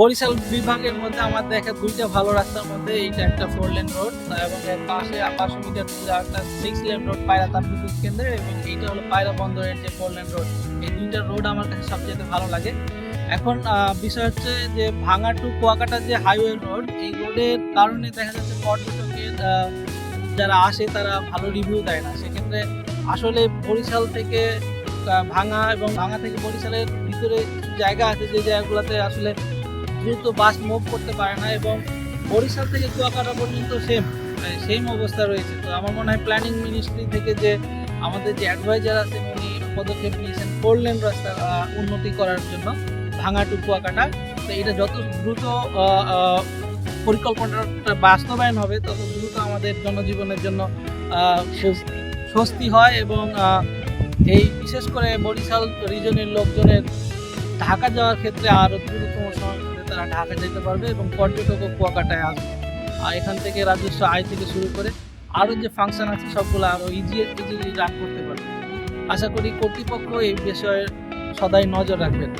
বরিশাল বিভাগের মধ্যে আমার দেখা দুইটা ভালো রাস্তার মধ্যে এইটা একটা ফোর লেন রোড এবং এর পাশে পাঁচশো মিটার দূরে একটা সিক্স লেন রোড পায়রা তাপবিদ্যুৎ কেন্দ্রের, এবং এইটা হলো পায়রা বন্দরের যে ফোর লেন রোড এই দুইটা রোড আমার কাছে সবচেয়ে ভালো লাগে। এখন বিষয় হচ্ছে যে ভাঙা টু কুয়াকাটার যে হাইওয়ে রোড এই রোডের কারণে দেখা যাচ্ছে পর্যটকের যারা আসে তারা ভালো রিভিউ দেয় না। সেক্ষেত্রে আসলে বরিশাল থেকে ভাঙা এবং ভাঙা থেকে বরিশালের ভিতরে জায়গা আছে যে জায়গাগুলোতে আসলে দ্রুত বাস মুভ করতে পারে না এবং বরিশাল থেকে কুয়াকাটা পর্যন্ত সেম সেম অবস্থা রয়েছে। তো আমার মনে হয় প্ল্যানিং মিনিস্ট্রি থেকে যে আমাদের যে অ্যাডভাইজার আছেন, উনি পদক্ষেপ নিয়েছেন ফোর লেন রাস্তা উন্নতি করার জন্য ভাঙা টু কুয়াকাটা। তো এটা যত দ্রুত পরিকল্পনাটা বাস্তবায়ন হবে, তত দ্রুত আমাদের জনজীবনের জন্য স্বস্তি- হয় এবং এই বিশেষ করে বরিশাল রিজনের লোকজনের ঢাকা যাওয়ার ক্ষেত্রে আরও দ্রুততম মধ্যে তারা ঢাকা যেতে পারবে এবং পর্যটকও কুয়াকাটায় আসবে। আর এখান থেকে রাজস্ব আয় থেকে শুরু করে আরও যে ফাংশন আছে, সবগুলো আরও ইজি ইজিলি রান করতে পারবে। আশা করি কর্তৃপক্ষ এই বিষয়ে সদাই নজর রাখবেন।